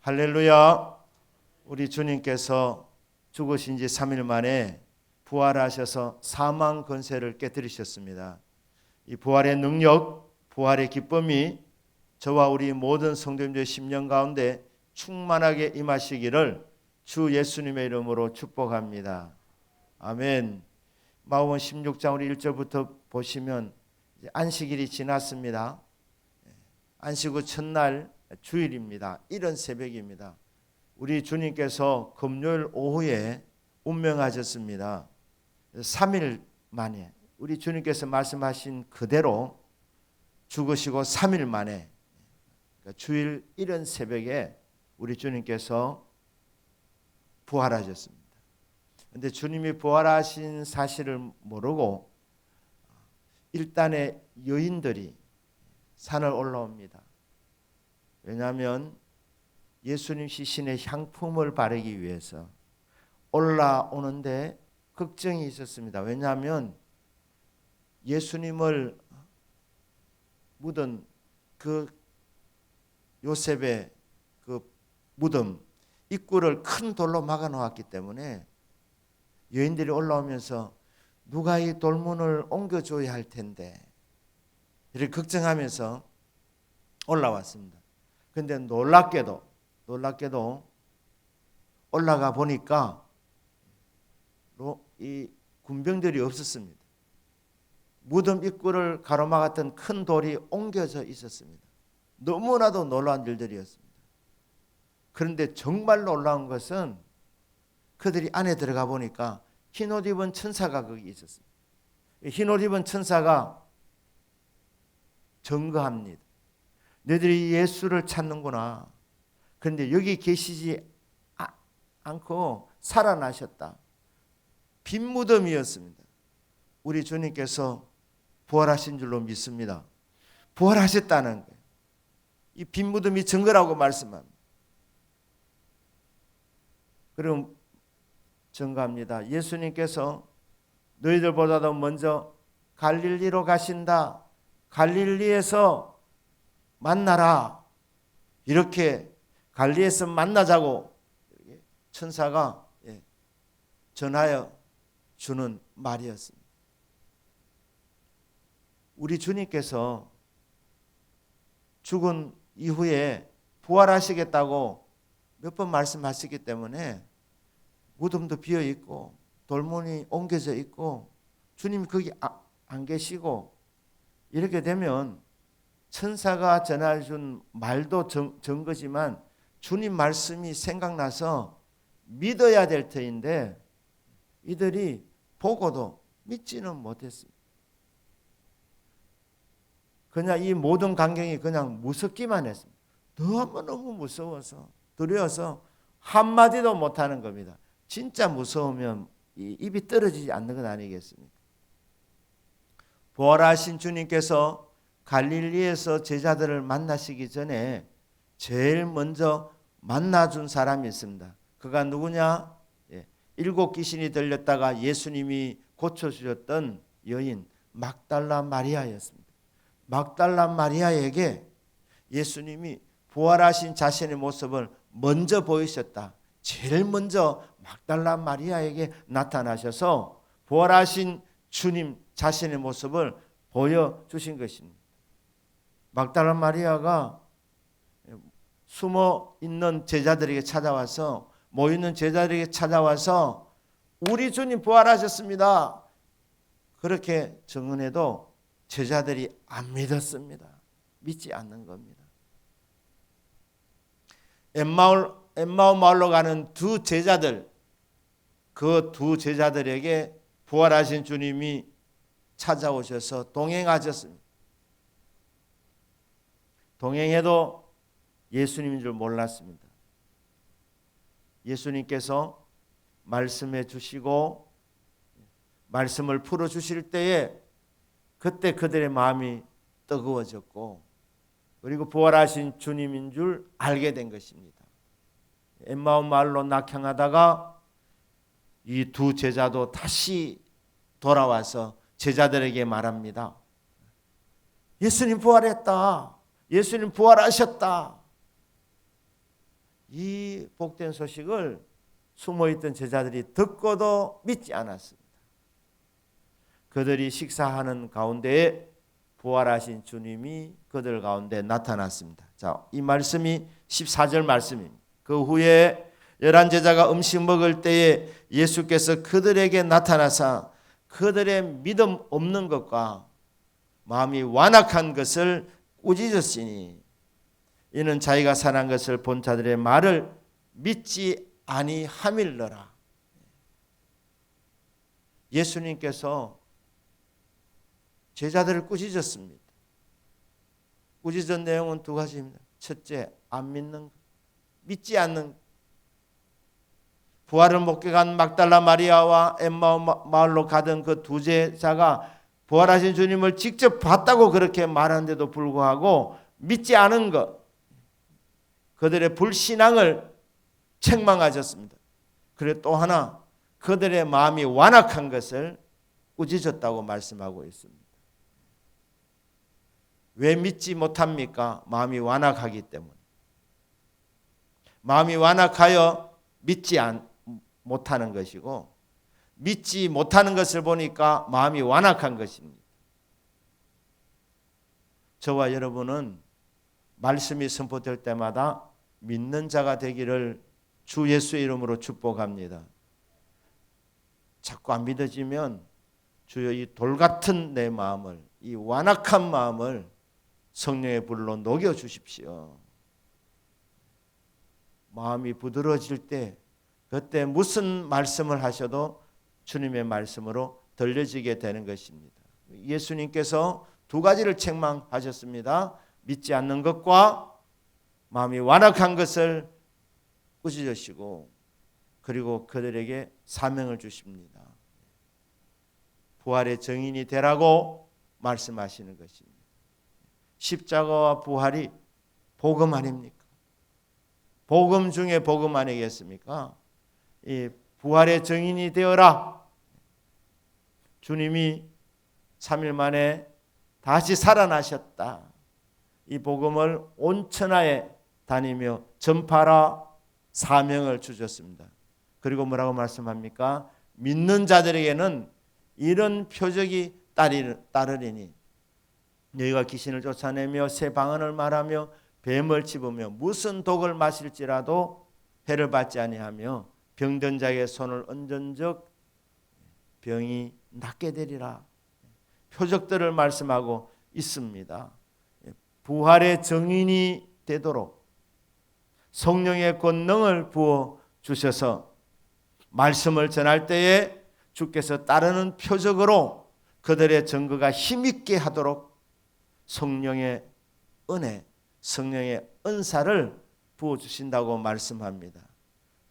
할렐루야. 우리 주님께서 죽으신 지 3일 만에 부활하셔서 사망 권세를 깨뜨리셨습니다. 이 부활의 능력, 부활의 기쁨이 저와 우리 모든 성도님들의 심령 가운데 충만하게 임하시기를 주 예수님의 이름으로 축복합니다. 아멘. 마음은 16장 우리 1절부터 보시면 안식일이 지났습니다. 안식 후 첫날 주일입니다. 이런 새벽입니다. 우리 주님께서 금요일 오후에 운명하셨습니다. 3일 만에 우리 주님께서 말씀하신 그대로 죽으시고 3일 만에 그러니까 주일 이런 새벽에 우리 주님께서 부활하셨습니다. 근데 주님이 부활하신 사실을 모르고 일단의 여인들이 산을 올라옵니다. 왜냐하면 예수님 시신의 향품을 바르기 위해서 올라오는데 걱정이 있었습니다. 왜냐하면 예수님을 묻은 그 요셉의 그 무덤 입구를 큰 돌로 막아 놓았기 때문에 여인들이 올라오면서 누가 이 돌문을 옮겨줘야 할 텐데 이렇게 걱정하면서 올라왔습니다. 근데 놀랍게도 놀랍게도 올라가 보니까 이 군병들이 없었습니다. 무덤 입구를 가로막았던 큰 돌이 옮겨져 있었습니다. 너무나도 놀라운 일들이었습니다. 그런데 정말 놀라운 것은 그들이 안에 들어가 보니까 흰옷 입은 천사가 거기 있었습니다. 흰옷 입은 천사가 증거합니다. 너희들이 예수를 찾는구나. 그런데 여기 계시지 아, 않고 살아나셨다. 빈 무덤이었습니다. 우리 주님께서 부활하신 줄로 믿습니다. 부활하셨다는 거예요. 이 빈 무덤이 증거라고 말씀합니다. 그럼 증거합니다. 예수님께서 너희들보다도 먼저 갈릴리로 가신다. 갈릴리에서 만나라. 이렇게 갈리에서 만나자고 천사가 예, 전하여 주는 말이었습니다. 우리 주님께서 죽은 이후에 부활하시겠다고 몇 번 말씀하시기 때문에 무덤도 비어 있고 돌문이 옮겨져 있고 주님 거기 아, 안 계시고 이렇게 되면 천사가 전해준 말도 정, 거지만 주님 말씀이 생각나서 믿어야 될 터인데 이들이 보고도 믿지는 못했습니다. 그냥 이 모든 광경이 그냥 무섭기만 했습니다. 너무너무 무서워서 두려워서 한마디도 못하는 겁니다. 진짜 무서우면 입이 떨어지지 않는 것 아니겠습니까? 부활하신 주님께서 갈릴리에서 제자들을 만나시기 전에 제일 먼저 만나준 사람이 있습니다. 그가 누구냐? 예, 일곱 귀신이 들렸다가 예수님이 고쳐주셨던 여인 막달라 마리아였습니다. 막달라 마리아에게 예수님이 부활하신 자신의 모습을 먼저 보이셨다. 제일 먼저 막달라 마리아에게 나타나셔서 부활하신 주님 자신의 모습을 보여주신 것입니다. 막달라 마리아가 숨어 있는 제자들에게 찾아와서 모이는 제자들에게 찾아와서 우리 주님 부활하셨습니다. 그렇게 증언해도 제자들이 안 믿었습니다. 믿지 않는 겁니다. 엠마울 엠마오 마을로 가는 두 제자들 그 두 제자들에게 부활하신 주님이 찾아오셔서 동행하셨습니다. 동행해도 예수님인 줄 몰랐습니다. 예수님께서 말씀해 주시고 말씀을 풀어 주실 때에 그때 그들의 마음이 뜨거워졌고 그리고 부활하신 주님인 줄 알게 된 것입니다. 엠마오 말로 낙향하다가 이 두 제자도 다시 돌아와서 제자들에게 말합니다. 예수님 부활했다. 예수님 부활하셨다. 이 복된 소식을 숨어 있던 제자들이 듣고도 믿지 않았습니다. 그들이 식사하는 가운데에 부활하신 주님이 그들 가운데 나타났습니다. 자, 이 말씀이 14절 말씀입니다. 그 후에 열한 제자가 음식 먹을 때에 예수께서 그들에게 나타나사 그들의 믿음 없는 것과 마음이 완악한 것을 꾸짖었으니 이는 자기가 살한 것을 본 자들의 말을 믿지 아니함일러라. 예수님께서 제자들을 꾸짖었습니다. 꾸짖은 내용은 두 가지입니다. 첫째, 안 믿는 것, 믿지 않는 것. 부활을 목격한 막달라 마리아와 엠마 마을로 가던 그 두 제자가 부활하신 주님을 직접 봤다고 그렇게 말하는데도 불구하고 믿지 않은 것, 그들의 불신앙을 책망하셨습니다. 그리고 또 하나 그들의 마음이 완악한 것을 꾸짖었다고 말씀하고 있습니다. 왜 믿지 못합니까? 마음이 완악하기 때문에. 마음이 완악하여 믿지 않, 못하는 것이고 믿지 못하는 것을 보니까 마음이 완악한 것입니다. 저와 여러분은 말씀이 선포될 때마다 믿는 자가 되기를 주 예수의 이름으로 축복합니다. 자꾸 안 믿어지면 주여 이 돌 같은 내 마음을 이 완악한 마음을 성령의 불로 녹여 주십시오. 마음이 부드러워질 때 그때 무슨 말씀을 하셔도 주님의 말씀으로 들려지게 되는 것입니다. 예수님께서 두 가지를 책망하셨습니다. 믿지 않는 것과 마음이 완악한 것을 꾸짖으시고 그리고 그들에게 사명을 주십니다. 부활의 정인이 되라고 말씀하시는 것입니다. 십자가와 부활이 복음 아닙니까? 복음 중에 복음 아니겠습니까? 이 부활의 정인이 되어라. 주님이 3일 만에 다시 살아나셨다. 이 복음을 온 천하에 다니며 전파라 사명을 주셨습니다. 그리고 뭐라고 말씀합니까? 믿는 자들에게는 이런 표적이 따르리니 너희가 귀신을 쫓아내며 새 방언을 말하며 뱀을 집으며 무슨 독을 마실지라도 해를 받지 아니하며 병든 자에게 손을 얹은 적 병이 낫게 되리라. 표적들을 말씀하고 있습니다. 부활의 정인이 되도록 성령의 권능을 부어 주셔서 말씀을 전할 때에 주께서 따르는 표적으로 그들의 증거가 힘있게 하도록 성령의 은혜, 성령의 은사를 부어 주신다고 말씀합니다.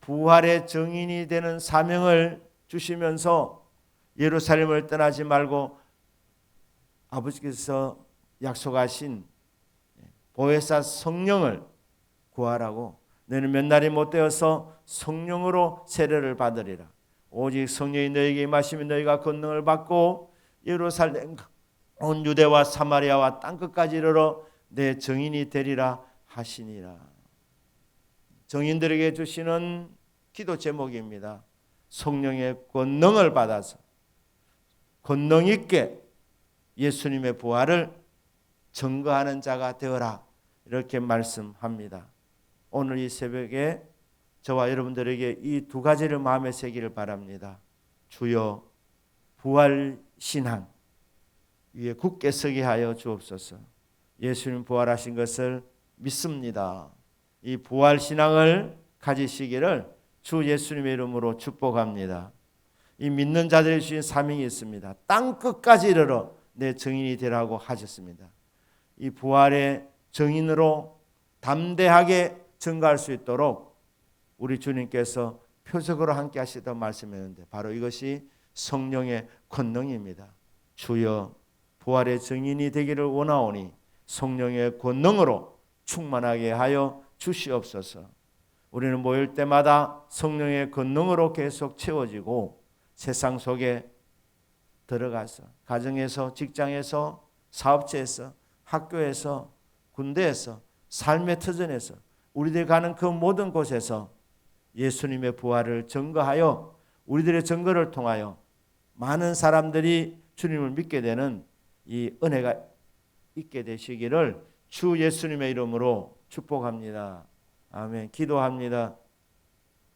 부활의 정인이 되는 사명을 주시면서 예루살렘을 떠나지 말고 아버지께서 약속하신 보혜사 성령을 구하라고 너는 몇 날이 못 되어서 성령으로 세례를 받으리라. 오직 성령이 너에게 임하시면 너희가 권능을 받고 예루살렘 온 유대와 사마리아와 땅 끝까지 이르러 내 정인이 되리라 하시니라. 정인들에게 주시는 기도 제목입니다. 성령의 권능을 받아서 권능 있게 예수님의 부활을 증거하는 자가 되어라. 이렇게 말씀합니다. 오늘 이 새벽에 저와 여러분들에게 이 두 가지를 마음에 새기를 바랍니다. 주여 부활 신앙 위에 굳게 서게 하여 주옵소서. 예수님 부활하신 것을 믿습니다. 이 부활 신앙을 가지시기를 주 예수님의 이름으로 축복합니다. 이 믿는 자들이 주신 사명이 있습니다. 땅 끝까지 이르러 내 증인이 되라고 하셨습니다. 이 부활의 증인으로 담대하게 증가할 수 있도록 우리 주님께서 표적으로 함께 하시던 말씀이었는데 바로 이것이 성령의 권능입니다. 주여 부활의 증인이 되기를 원하오니 성령의 권능으로 충만하게 하여 주시옵소서. 우리는 모일 때마다 성령의 권능으로 계속 채워지고 세상 속에 들어가서 가정에서 직장에서 사업체에서 학교에서 군대에서 삶의 터전에서 우리들이 가는 그 모든 곳에서 예수님의 부활을 증거하여 우리들의 증거를 통하여 많은 사람들이 주님을 믿게 되는 이 은혜가 있게 되시기를 주 예수님의 이름으로 축복합니다. 아멘. 기도합니다.